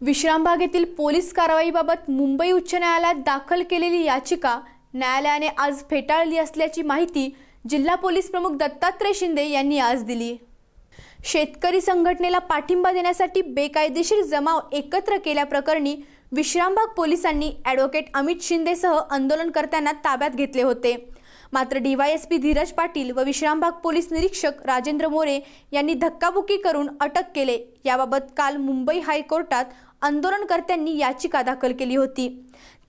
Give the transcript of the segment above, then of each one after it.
विश्रामबाग येथील पोलीस कारवाईबाबत मुंबई उच्च न्यायालयात दाखल केलेली याचिका न्यायालयाने आज फेटाळली असल्याची माहिती जिल्हा पोलीस प्रमुख दत्तात्रय शिंदे यांनी आज दिली. शेतकरी संघटनेला पाठिंबा देण्यासाठी बेकायदेशीर जमाव एकत्र केल्याप्रकरणी विश्रामबाग पोलिसांनी ॲडव्होकेट अमित शिंदेसह आंदोलनकर्त्यांना ताब्यात घेतले होते. मात्र डीवायएसपी धीरज पाटील व विश्रामबाग पोलीस निरीक्षक राजेंद्र मोरे यांनी धक्काबुक्की करून अटक केले. याबाबत काल मुंबई हायकोर्टात आंदोलनकर्त्यांनी याचिका दाखल केली होती.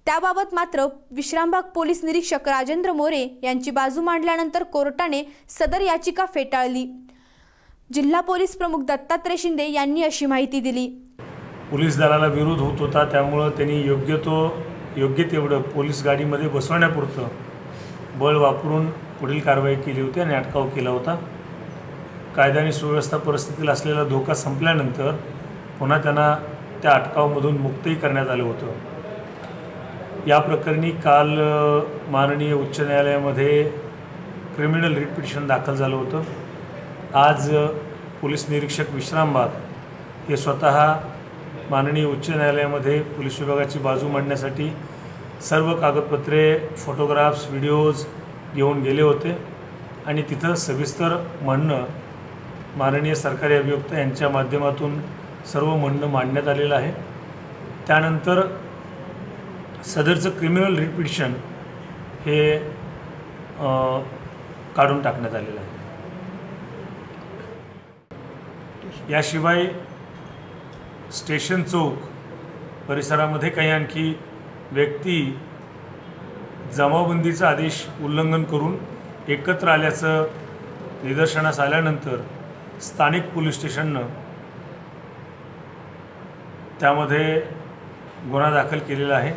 त्याबाबत मात्र विश्रामबाग पोलीस निरीक्षक राजेंद्र मोरे यांची बाजू मांडल्यानंतर कोर्टाने सदर याचिका फेटाळली. जिल्हा पोलीस प्रमुख दत्तात्रय शिंदे यांनी अशी माहिती दिली. पोलीस दलाला विरोध होत होता त्यामुळं त्यांनी योग्य तो योग्य तेवढं पोलीस गाडीमध्ये बसवण्यापुरतं बळ वापरून पुढील कारवाई केली होती आणि अटकाव केला होता. कायदा आणि सुव्यवस्था परिस्थितीला असलेला धोका संपल्यानंतर पुन्हा त्यांना त्या अटकावमधून मुक्तही करण्यात आलं होतं. या प्रकरणी काल माननीय उच्च न्यायालयामध्ये क्रिमिनल रिट पिटिशन दाखल झालं होतं. आज पोलीस निरीक्षक विश्रामबाग हे स्वतः माननीय उच्च न्यायालयामध्ये पोलीस विभागाची बाजू मांडण्यासाठी सर्व कागदपत्रे फोटोग्राफ्स व्हिडिओज घेऊन गेले होते. आणि तिथं सविस्तर म्हणणं माननीय सरकारी अभियुक्त यांच्या माध्यमातून सर्व म्हणणं मांडण्यात आलेलं आहे. त्यानंतर सदरचं क्रिमिनल रिपिटिशन हे काढून टाकण्यात आलेलं आहे. याशिवाय स्टेशन चौक परिसरामध्ये काही आणखी व्यक्ती जमावबंदीचा आदेश उल्लंघन करून एकत्र आल्याचं निदर्शनास आल्यानंतर स्थानिक पोलीस स्टेशननं त्यामध्ये गुन्हा दाखल केलेला आहे.